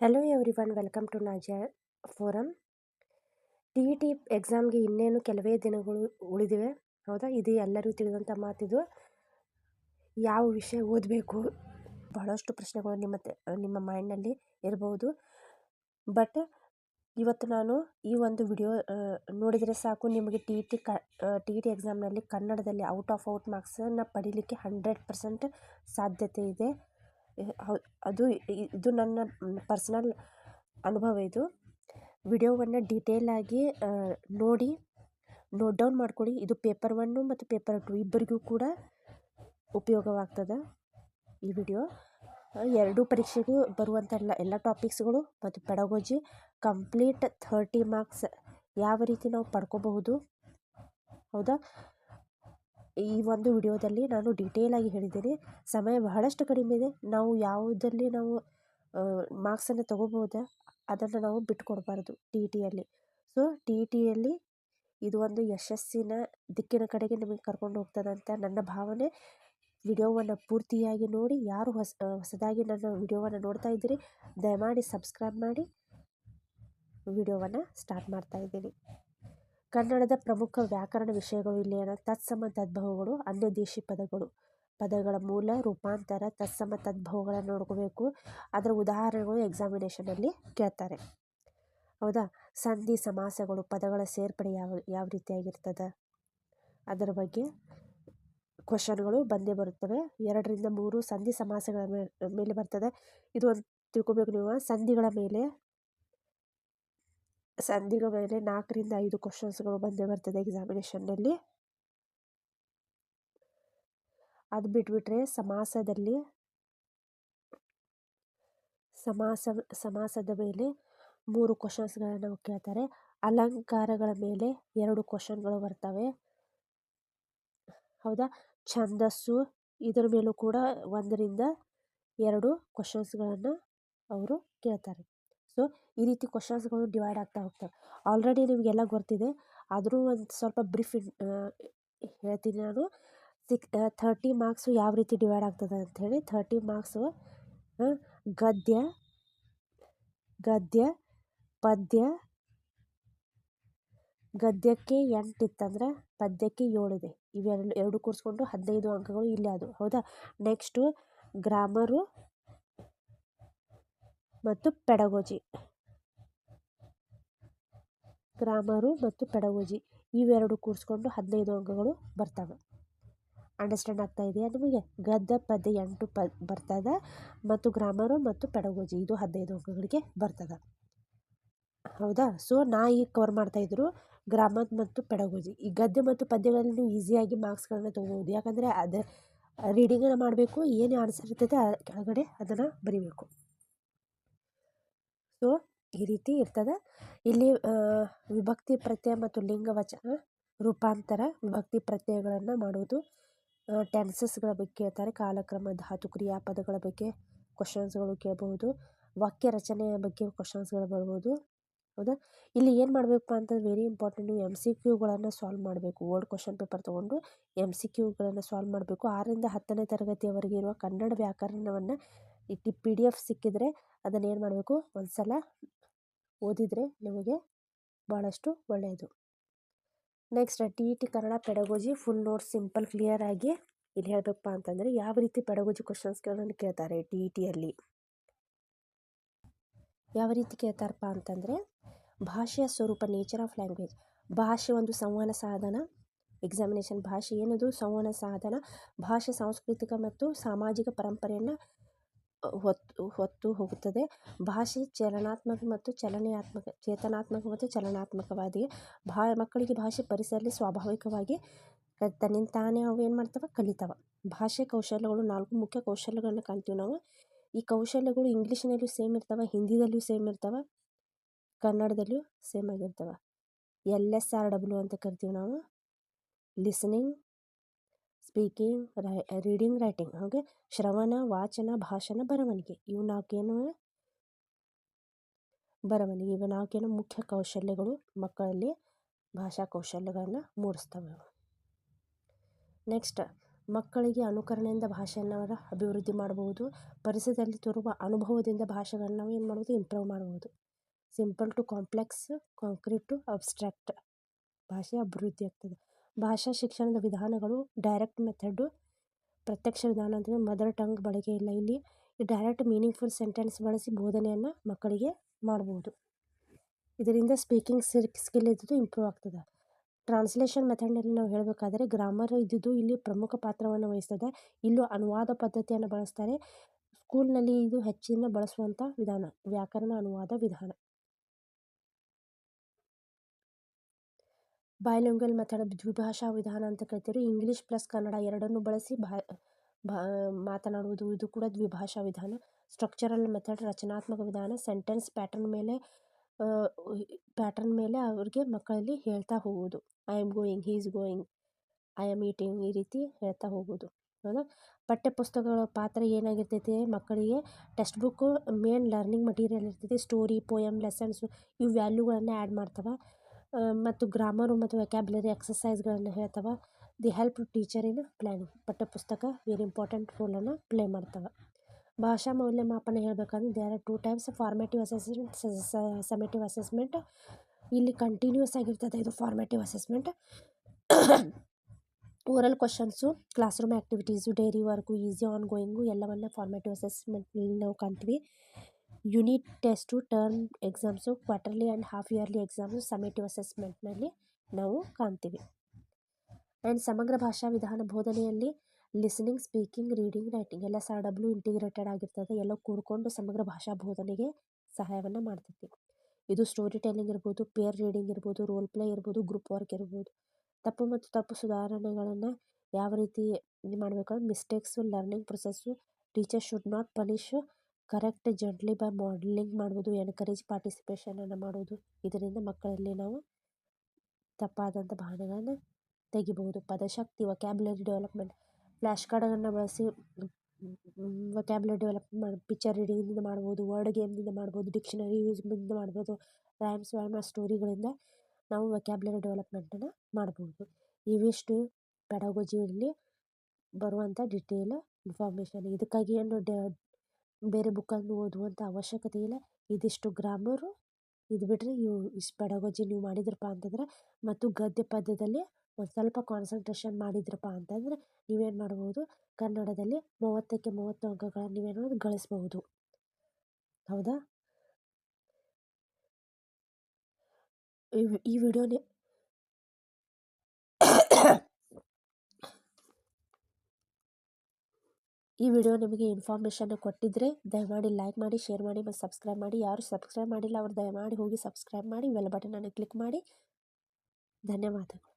Hello everyone welcome to ನಾಜ forum T E T ಎಕ್ಸಾಮ್ಗೆ ಇನ್ನೇನು ಕೆಲವೇ ದಿನಗಳು ಉಳಿದಿವೆ. ಹೌದಾ? ಇದು ಎಲ್ಲರಿಗೂ ತಿಳಿದಂಥ ಮಾತಿದು. ಯಾವ ವಿಷಯ ಓದಬೇಕು? ಬಹಳಷ್ಟು ಪ್ರಶ್ನೆಗಳು ನಿಮ್ಮ ನಿಮ್ಮ ಮೈಂಡ್ನಲ್ಲಿ ಇರಬಹುದು ಬಟ್ ಇವತ್ತು ನಾನು ಈ ಒಂದು ವಿಡಿಯೋ ನೋಡಿದರೆ ಸಾಕು ನಿಮಗೆ ಟಿ ಇ ಟಿ ಕ ಟಿ ಇ ಟಿ ಎಕ್ಸಾಮ್ನಲ್ಲಿ ಕನ್ನಡದಲ್ಲಿ ಔಟ್ ಆಫ್ ಔಟ್ ಮಾರ್ಕ್ಸನ್ನು ಪಡೀಲಿಕ್ಕೆ ಹಂಡ್ರೆಡ್ ಪರ್ಸೆಂಟ್ ಸಾಧ್ಯತೆ ಇದೆ. ಅದು ಇದು ನನ್ನ ಪರ್ಸ್ನಲ್ ಅನುಭವ ಇದು. ವಿಡಿಯೋವನ್ನು ಡೀಟೇಲಾಗಿ ನೋಡಿ, ನೋಟ್ ಡೌನ್ ಮಾಡ್ಕೊಳ್ಳಿ. ಇದು ಪೇಪರ್ ಒನ್ನು ಮತ್ತು ಪೇಪರ್ ಟು ಇಬ್ಬರಿಗೂ ಕೂಡ ಉಪಯೋಗವಾಗ್ತದೆ ಈ ವಿಡಿಯೋ. ಎರಡೂ ಪರೀಕ್ಷೆಗೂ ಬರುವಂಥ ಎಲ್ಲ ಎಲ್ಲ ಟಾಪಿಕ್ಸ್ಗಳು ಮತ್ತು ಪೆಡಗೋಜಿ ಕಂಪ್ಲೀಟ್ ಥರ್ಟಿ ಮಾರ್ಕ್ಸ್ ಯಾವ ರೀತಿ ನಾವು ಪಡ್ಕೋಬಹುದು. ಹೌದಾ? ಈ ಒಂದು ವಿಡಿಯೋದಲ್ಲಿ ನಾನು ಡೀಟೇಲಾಗಿ ಹೇಳಿದ್ದೇನೆ. ಸಮಯ ಬಹಳಷ್ಟು ಕಡಿಮೆ ಇದೆ. ನಾವು ಯಾವುದಲ್ಲಿ ನಾವು ಮಾರ್ಕ್ಸನ್ನು ತಗೋಬೋದ ಅದನ್ನು ನಾವು ಬಿಟ್ಕೊಡ್ಬಾರ್ದು ಟಿ ಇ ಟಿಯಲ್ಲಿ ಸೊ ಟಿ ಇ ಟಿಯಲ್ಲಿ ಇದು ಒಂದು ಯಶಸ್ಸಿನ ದಿಕ್ಕಿನ ಕಡೆಗೆ ನಿಮಗೆ ಕರ್ಕೊಂಡು ಹೋಗ್ತದಂತ ನನ್ನ ಭಾವನೆ. ವಿಡಿಯೋವನ್ನು ಪೂರ್ತಿಯಾಗಿ ನೋಡಿ, ಯಾರು ಹೊಸ ಹೊಸದಾಗಿ ನನ್ನ ವಿಡಿಯೋವನ್ನು ನೋಡ್ತಾ ಇದ್ದೀರಿ, ದಯಮಾಡಿ ಸಬ್ಸ್ಕ್ರೈಬ್ ಮಾಡಿ ವಿಡಿಯೋವನ್ನು ಸ್ಟಾರ್ಟ್ ಮಾಡ್ತಾ ಇದ್ದೀನಿ. ಕನ್ನಡದ ಪ್ರಮುಖ ವ್ಯಾಕರಣ ವಿಷಯಗಳು ಇಲ್ಲಿ ಏನೋ ತತ್ಸಮ ತದ್ಭವಗಳು ಅನ್ಯದೇಶಿ ಪದಗಳು. ಪದಗಳ ಮೂಲ, ರೂಪಾಂತರ, ತತ್ಸಮ ತದ್ಭವಗಳನ್ನು ನೋಡ್ಕೋಬೇಕು. ಅದರ ಉದಾಹರಣೆಗಳು ಎಕ್ಸಾಮಿನೇಷನಲ್ಲಿ ಕೇಳ್ತಾರೆ. ಹೌದಾ? ಸಂಧಿ, ಸಮಾಸಗಳು, ಪದಗಳ ಸೇರ್ಪಡೆ ಯಾವ ಯಾವ ರೀತಿಯಾಗಿರ್ತದೆ? ಅದರ ಬಗ್ಗೆ ಕ್ವಶನ್ಗಳು ಬಂದೇ ಬರುತ್ತವೆ. ಎರಡರಿಂದ ಮೂರು ಸಂಧಿ, ಸಮಾಸಗಳ ಮೇಲೆ ಬರ್ತದೆ. ಇದು ಒಂದು ತಿಳ್ಕೊಬೇಕು ನೀವು. ಸಂಧಿಗಳ ಮೇಲೆ ಸಂಧಿಗಳ ಮೇಲೆ ನಾಲ್ಕರಿಂದ ಐದು ಕ್ವಶನ್ಸ್ಗಳು ಬಂದೇ ಬರ್ತದೆ ಎಕ್ಸಾಮಿನೇಷನ್ನಲ್ಲಿ ಅದು ಬಿಟ್ಬಿಟ್ರೆ ಸಮಾಸದಲ್ಲಿ ಸಮಾಸ, ಸಮಾಸದ ಮೇಲೆ ಮೂರು ಕ್ವಶನ್ಸ್ಗಳನ್ನು ಕೇಳ್ತಾರೆ. ಅಲಂಕಾರಗಳ ಮೇಲೆ ಎರಡು ಕ್ವಶನ್ಗಳು ಬರ್ತವೆ. ಹೌದಾ? ಛಂದಸ್ಸು ಇದರ ಮೇಲೂ ಕೂಡ ಒಂದರಿಂದ ಎರಡು ಕ್ವಶನ್ಸ್ಗಳನ್ನು ಅವರು ಕೇಳ್ತಾರೆ. ಸೊ, ಈ ರೀತಿ ಕ್ವಶನ್ಸ್ಗಳು ಡಿವೈಡ್ ಆಗ್ತಾ ಹೋಗ್ತವೆ. ಆಲ್ರೆಡಿ ನಿಮಗೆಲ್ಲ ಗೊತ್ತಿದೆ. ಆದರೂ ಒಂದು ಸ್ವಲ್ಪ ಬ್ರೀಫ್ ಹೇಳ್ತೀನಿ ನಾನು. ಸಿಕ್ ಥರ್ಟಿ ಮಾರ್ಕ್ಸು ಯಾವ ರೀತಿ ಡಿವೈಡ್ ಆಗ್ತದೆ ಅಂಥೇಳಿ ಥರ್ಟಿ ಮಾರ್ಕ್ಸು ಗದ್ಯ ಗದ್ಯ, ಪದ್ಯ, ಗದ್ಯಕ್ಕೆ ಎಂಟು ಇತ್ತಂದ್ರೆ ಪದ್ಯಕ್ಕೆ ಏಳಿದೆ ಇವೆರಡು, ಎರಡು ಕೂರಿಸ್ಕೊಂಡು ಹದಿನೈದು ಅಂಕಗಳು ಇಲ್ಲೇ ಅದು. ಹೌದಾ? ನೆಕ್ಸ್ಟು ಗ್ರಾಮರು ಮತ್ತು ಪೆಡಗೋಜಿ. ಗ್ರಾಮರು ಮತ್ತು ಪೆಡಗೋಜಿ ಇವೆರಡು ಕೂರಿಸ್ಕೊಂಡು ಹದಿನೈದು ಅಂಕಗಳು ಬರ್ತವೆ. ಅಂಡರ್ಸ್ಟ್ಯಾಂಡ್ ಆಗ್ತಾ ಇದೆಯಾ ನಿಮಗೆ? ಗದ್ಯ ಪದ್ಯ ಎಂಟು ಪ ಬರ್ತದೆ ಮತ್ತು ಗ್ರಾಮರು ಮತ್ತು ಪೆಡಗೋಜಿ ಇದು ಹದಿನೈದು ಅಂಕಗಳಿಗೆ ಬರ್ತದೆ. ಹೌದಾ? ಸೊ ನಾ ಈಗ ಕವರ್ ಮಾಡ್ತಾಯಿದ್ರು ಗ್ರಾಮರ್ ಮತ್ತು ಪೆಡಗೋಜಿ. ಈ ಗದ್ಯ ಮತ್ತು ಪದ್ಯಗಳಲ್ಲಿ ನೀವು ಈಸಿಯಾಗಿ ಮಾರ್ಕ್ಸ್ಗಳನ್ನ ತೊಗೋಬೋದು ಯಾಕಂದರೆ ಅದು ರೀಡಿಂಗನ್ನು ಮಾಡಬೇಕು, ಏನು ಆನ್ಸರ್ ಇರ್ತೈತೆ ಆ ಕೆಳಗಡೆ ಅದನ್ನು ಬರಿಬೇಕು. ಸೊ ಈ ರೀತಿ ಇರ್ತದೆ. ಇಲ್ಲಿ ವಿಭಕ್ತಿ ಪ್ರತ್ಯಯ ಮತ್ತು ಲಿಂಗ ವಚನ ರೂಪಾಂತರ ವಿಭಕ್ತಿ ಪ್ರತ್ಯಯಗಳನ್ನು ಮಾಡುವುದು. ಟೆನ್ಸಸ್ಗಳ ಬಗ್ಗೆ ಕೇಳ್ತಾರೆ ಕಾಲಕ್ರಮ, ಧಾತು, ಕ್ರಿಯಾಪದಗಳ ಬಗ್ಗೆ ಕ್ವಶನ್ಸ್ಗಳು ಕೇಳಬಹುದು. ವಾಕ್ಯ ರಚನೆಯ ಬಗ್ಗೆ ಕ್ವಶನ್ಸ್ಗಳು ಬರ್ಬೋದು. ಹೌದಾ? ಇಲ್ಲಿ ಏನು ಮಾಡಬೇಕಪ್ಪ ಅಂತಂದ್ರೆ ವೆರಿ ಇಂಪಾರ್ಟೆಂಟ್ ನೀವು ಎಂ ಸಿ ಕ್ಯೂಗಳನ್ನು ಸಾಲ್ವ್ ಮಾಡಬೇಕು. ಓಲ್ಡ್ ಕ್ವಶನ್ ಪೇಪರ್ ತೊಗೊಂಡು ಎಂ ಸಿ ಕ್ಯೂಗಳನ್ನು ಸಾಲ್ವ್ ಮಾಡಬೇಕು. ಆರರಿಂದ ಹತ್ತನೇ ತರಗತಿಯವರೆಗೆ ಇರುವ ಕನ್ನಡ ವ್ಯಾಕರಣವನ್ನು ಈ ಪಿ ಡಿ ಎಫ್ ಸಿಕ್ಕಿದರೆ ಅದನ್ನು ಏನು ಮಾಡಬೇಕು? ಒಂದು ಸಲ ಓದಿದರೆ ನಿಮಗೆ ಭಾಳಷ್ಟು ಒಳ್ಳೆಯದು next T E T Kannada pedagogy full notes simple clear ಆಗಿ ಇಲ್ಲಿ ಹೇಳಬೇಕಪ್ಪ ಅಂತಂದರೆ ಯಾವ ರೀತಿ ಪೆಡಗೋಜಿ ಕ್ವಶನ್ಸ್ಗಳನ್ನು ಕೇಳ್ತಾರೆ ಟಿ ಇ ಟಿಯಲ್ಲಿ ಯಾವ ರೀತಿ ಕೇಳ್ತಾರಪ್ಪ ಅಂತಂದರೆ ಭಾಷೆಯ ಸ್ವರೂಪ ನೇಚರ್ ಆಫ್ ಲ್ಯಾಂಗ್ವೇಜ್ ಭಾಷೆ ಒಂದು ಸಂವಹನ ಸಾಧನ. ಎಕ್ಸಾಮಿನೇಷನ್ ಭಾಷೆ ಏನದು? ಸಂವಹನ ಸಾಧನ. ಭಾಷೆ ಸಾಂಸ್ಕೃತಿಕ ಮತ್ತು ಸಾಮಾಜಿಕ ಪರಂಪರೆಯನ್ನು ಹೊತ್ತು ಹೊತ್ತು ಹೋಗುತ್ತದೆ. ಭಾಷೆ ಚಲನಾತ್ಮಕ ಮತ್ತು ಚಲನೆಯಾತ್ಮಕ, ಚೇತನಾತ್ಮಕ ಮತ್ತು ಚಲನಾತ್ಮಕವಾದಿ ಭಾ ಮಕ್ಕಳಿಗೆ ಭಾಷೆ ಪರಿಸರದಲ್ಲಿ ಸ್ವಾಭಾವಿಕವಾಗಿ ತನ್ನಿಂದ ತಾನೇ ಅವು ಏನು ಮಾಡ್ತವೆ? ಕಲಿತವೆ. ಭಾಷೆ ಕೌಶಲ್ಯಗಳು ನಾಲ್ಕು ಮುಖ್ಯ ಕೌಶಲ್ಯಗಳನ್ನ ಕಾಣ್ತೀವಿ ನಾವು. ಈ ಕೌಶಲ್ಯಗಳು ಇಂಗ್ಲೀಷ್ನಲ್ಲೂ ಸೇಮ್ ಇರ್ತವೆ, ಹಿಂದಿದಲ್ಲೂ ಸೇಮ್ ಇರ್ತವೆ, ಕನ್ನಡದಲ್ಲೂ ಸೇಮ್ ಆಗಿರ್ತವೆ. ಎಲ್ ಎಸ್ ಆರ್ ಡಬ್ಲ್ಯೂ ಅಂತ ಕರಿತೀವಿ ನಾವು. ಲಿಸನಿಂಗ್ ಸ್ಪೀಕಿಂಗ್ ರೈ ರೀಡಿಂಗ್ ರೈಟಿಂಗ್ ಹಾಗೆ ಶ್ರವಣ, ವಾಚನ, ಭಾಷಣ, ಬರವಣಿಗೆ, ಇವು ನಾಲ್ಕೇನು? ಬರವಣಿಗೆ, ಇವು ನಾಲ್ಕೇನು? ಮುಖ್ಯ ಕೌಶಲ್ಯಗಳು ಮಕ್ಕಳಲ್ಲಿ ಭಾಷಾ ಕೌಶಲ್ಯಗಳನ್ನು ಮೂಡಿಸ್ತವೆ ನೆಕ್ಸ್ಟ್ ಮಕ್ಕಳಿಗೆ ಅನುಕರಣೆಯಿಂದ ಭಾಷೆಯನ್ನು ಅವರ ಅಭಿವೃದ್ಧಿ ಮಾಡಬಹುದು ಪರಿಸರದಲ್ಲಿ ತೋರುವ ಅನುಭವದಿಂದ ಭಾಷೆಗಳನ್ನು ನಾವು ಏನು ಮಾಡ್ಬೋದು? ಇಂಪ್ರೂವ್ ಮಾಡ್ಬೋದು. Simple to complex concrete to abstract ಭಾಷೆ ಅಭಿವೃದ್ಧಿ ಆಗ್ತದೆ. ಭಾಷಾ ಶಿಕ್ಷಣದ ವಿಧಾನಗಳು ಡೈರೆಕ್ಟ್ ಮೆಥಡು ಪ್ರತ್ಯಕ್ಷ ವಿಧಾನ ಅಂದರೆ ಮದರ್ ಟಂಗ್ ಬಳಕೆ ಇಲ್ಲ ಇಲ್ಲಿ. ಡೈರೆಕ್ಟ್ ಮೀನಿಂಗ್ಫುಲ್ ಸೆಂಟೆನ್ಸ್ ಬಳಸಿ ಬೋಧನೆಯನ್ನು ಮಕ್ಕಳಿಗೆ ಮಾಡ್ಬೋದು. ಇದರಿಂದ ಸ್ಪೀಕಿಂಗ್ ಸ್ಕಿಲ್ ಇದ್ದಿದ್ದು ಇಂಪ್ರೂವ್ ಆಗ್ತದೆ. ಟ್ರಾನ್ಸ್ಲೇಷನ್ ಮೆಥಡ್ನಲ್ಲಿ ನಾವು ಹೇಳಬೇಕಾದ್ರೆ ಗ್ರಾಮರ್ ಇದ್ದಿದ್ದು ಇಲ್ಲಿ ಪ್ರಮುಖ ಪಾತ್ರವನ್ನು ವಹಿಸ್ತದೆ. ಇಲ್ಲೂ ಅನುವಾದ ಪದ್ಧತಿಯನ್ನು ಬಳಸ್ತಾರೆ. ಸ್ಕೂಲ್ನಲ್ಲಿ ಇದು ಹೆಚ್ಚಿನ ಬಳಸುವಂಥ ವಿಧಾನ, ವ್ಯಾಕರಣ ಅನುವಾದ ವಿಧಾನ. ಬೈಲಿಂಗ್ವಲ್ ಮೆಥಡ್ ದ್ವಿಭಾಷಾ ವಿಧಾನ ಅಂತ ಕರಿತೀವಿ ಇಂಗ್ಲೀಷ್ ಪ್ಲಸ್ ಕನ್ನಡ ಎರಡನ್ನೂ ಬಳಸಿ ಭಾ ಭಾ, ಮಾತನಾಡುವುದು, ಇದು ಕೂಡ ದ್ವಿಭಾಷಾ ವಿಧಾನ. ಸ್ಟ್ರಕ್ಚರಲ್ ಮೆಥಡ್, ರಚನಾತ್ಮಕ ವಿಧಾನ, ಸೆಂಟೆನ್ಸ್ ಪ್ಯಾಟರ್ನ್ ಮೇಲೆ ಪ್ಯಾಟರ್ನ್ ಮೇಲೆ ಅವ್ರಿಗೆ ಮಕ್ಕಳಲ್ಲಿ ಹೇಳ್ತಾ ಹೋಗುವುದು I am going he is going I am eating ಈ ರೀತಿ ಹೇಳ್ತಾ ಹೋಗೋದು. ಹೌದಾ? ಪಠ್ಯಪುಸ್ತಕಗಳ ಪಾತ್ರ ಏನಾಗಿರ್ತೈತಿ? ಮಕ್ಕಳಿಗೆ text book main learning material ಇರ್ತೈತಿ. ಸ್ಟೋರಿ, ಪೋಯಮ್, ಲೆಸನ್ಸು ಇವು ವ್ಯಾಲ್ಯೂಗಳನ್ನು ಆ್ಯಡ್ ಮಾಡ್ತವೆ. ಮತ್ತು ಗ್ರಾಮರು ಮತ್ತು ವೆಕ್ಯಾಬ್ಲರಿ ಎಕ್ಸಸೈಸ್ಗಳನ್ನು ಹೇಳ್ತವೆ. The help teacher in planning ಪಠ್ಯಪುಸ್ತಕ ವೆರಿ ಇಂಪಾರ್ಟೆಂಟ್ ರೋಲನ್ನು ಪ್ಲೇ ಮಾಡ್ತವೆ. ಭಾಷಾ ಮೌಲ್ಯಮಾಪನ ಹೇಳಬೇಕಂದ್ರೆ they are two times formative assessment summative assessment ಇಲ್ಲಿ ಕಂಟಿನ್ಯೂಸ್ ಆಗಿರ್ತದೆ ಇದು formative assessment oral questions class room activities diary work is ongoing ಎಲ್ಲವನ್ನು ಫಾರ್ಮೇಟಿವ್ ಅಸೆಸ್ಮೆಂಟ್ ನಾವು ಕಾಣ್ತೀವಿ. Unit test term exams quarterly and half yearly exams summative ಅಸೆಸ್ಮೆಂಟ್ನಲ್ಲಿ ನಾವು ಕಾಣ್ತೀವಿ. And ಸಮಗ್ರ ಭಾಷಾ ವಿಧಾನ ಬೋಧನೆಯಲ್ಲಿ ಲಿಸ್ನಿಂಗ್ ಸ್ಪೀಕಿಂಗ್ ರೀಡಿಂಗ್ ರೈಟಿಂಗ್ ಎಲ್ಲ ಸಹ ಡಬ್ಲ್ಯೂ ಇಂಟಿಗ್ರೇಟೆಡ್ ಆಗಿರ್ತದೆ. ಎಲ್ಲ ಕೂಡಿಕೊಂಡು ಸಮಗ್ರ ಭಾಷಾ ಬೋಧನೆಗೆ ಸಹಾಯವನ್ನು ಮಾಡ್ತೈತಿ. ಇದು ಸ್ಟೋರಿ ಟೆಲ್ಲಿಂಗ್ ಇರ್ಬೋದು ಪೇರ್ ರೀಡಿಂಗ್ ಇರ್ಬೋದು ರೋಲ್ ಪ್ಲೇ ಇರ್ಬೋದು ಗ್ರೂಪ್ ವರ್ಕ್ ಇರ್ಬೋದು. ತಪ್ಪು ಮತ್ತು ತಪ್ಪು ಸುಧಾರಣೆಗಳನ್ನು ಯಾವ ರೀತಿ ಇದು ಮಾಡಬೇಕು mistakes learning process teacher should not punish correct gently by modelling ಮಾಡ್ಬೋದು, ಎನ್ಕರೇಜ್ ಪಾರ್ಟಿಸಿಪೇಷನನ್ನು ಮಾಡೋದು, ಇದರಿಂದ ಮಕ್ಕಳಲ್ಲಿ ನಾವು ತಪ್ಪಾದಂಥ ಭಾವನೆಗಳನ್ನು ತೆಗಿಬಹುದು. ಪದಶಕ್ತಿ ವೊಕ್ಯಾಬ್ಯುಲರಿ ಡೆವಲಪ್ಮೆಂಟ್ ಫ್ಲ್ಯಾಶ್ ಕಾರ್ಡನ್ನು ಬಳಸಿ ವೊಕ್ಯಾಬ್ಯುಲರಿ ಡೆವಲಪ್ಮೆಂಟ್ ಮಾಡಿ ಪಿಕ್ಚರ್ ರೀಡಿಂಗಿಂದ ಮಾಡ್ಬೋದು ವರ್ಡ್ ಗೇಮ್ನಿಂದ ಮಾಡ್ಬೋದು ಡಿಕ್ಷನರಿ ಯೂಸ್ನಿಂದ ಮಾಡ್ಬೋದು ರೈಮ್ಸ್ ವ್ಯಾಮ್ ಸ್ಟೋರಿಗಳಿಂದ ನಾವು ವೊಕ್ಯಾಬ್ಯುಲರಿ ಡೆವಲಪ್ಮೆಂಟನ್ನು ಮಾಡ್ಬೋದು. ಇವಿಷ್ಟು ಪೆಡಗೋಜಿಯಲ್ಲಿ ಬರುವಂಥ ಡಿಟೇಲ್ ಇನ್ಫಾರ್ಮೇಷನ್ ಇದಕ್ಕಾಗಿ ಏನು ಡ ಬೇರೆ ಬುಕ್ಕನ್ನು ಓದುವಂಥ ಅವಶ್ಯಕತೆ ಇಲ್ಲ. ಇದಿಷ್ಟು ಗ್ರಾಮರು, ಇದು ಬಿಟ್ಟರೆ ಇವು ಇಷ್ಟು ಪೆಡಗೋಜಿ ನೀವು ಮಾಡಿದ್ರಪ್ಪ ಅಂತಂದ್ರೆ, ಮತ್ತು ಗದ್ಯ ಪದ್ಯದಲ್ಲಿ ಒಂದು ಸ್ವಲ್ಪ ಕಾನ್ಸಂಟ್ರೇಷನ್ ಮಾಡಿದ್ರಪ್ಪ ಅಂತಂದರೆ ನೀವೇನು ಮಾಡ್ಬೋದು, ಕನ್ನಡದಲ್ಲಿ ಮೂವತ್ತಕ್ಕೆ ಮೂವತ್ತು ಅಂಕಗಳನ್ನು ನೀವೇನು ಗಳಿಸ್ಬಹುದು ಹೌದಾ? ಈ ವಿಡಿಯೋನೇ ಈ ವಿಡಿಯೋ ನಿಮಗೆ ಇನ್ಫಾರ್ಮೇಷನ್ ಕೊಟ್ಟಿದ್ದರೆ ದಯಮಾಡಿ ಲೈಕ್ ಮಾಡಿ, ಶೇರ್ ಮಾಡಿ ಮತ್ತು ಸಬ್ಸ್ಕ್ರೈಬ್ ಮಾಡಿ. ಯಾರು ಸಬ್ಸ್ಕ್ರೈಬ್ ಮಾಡಿಲ್ಲ ಅವ್ರು ದಯಮಾಡಿ ಹೋಗಿ ಸಬ್ಸ್ಕ್ರೈಬ್ ಮಾಡಿ, ಬೆಲ್ ಬಟನನ್ನು ಕ್ಲಿಕ್ ಮಾಡಿ. ಧನ್ಯವಾದಗಳು.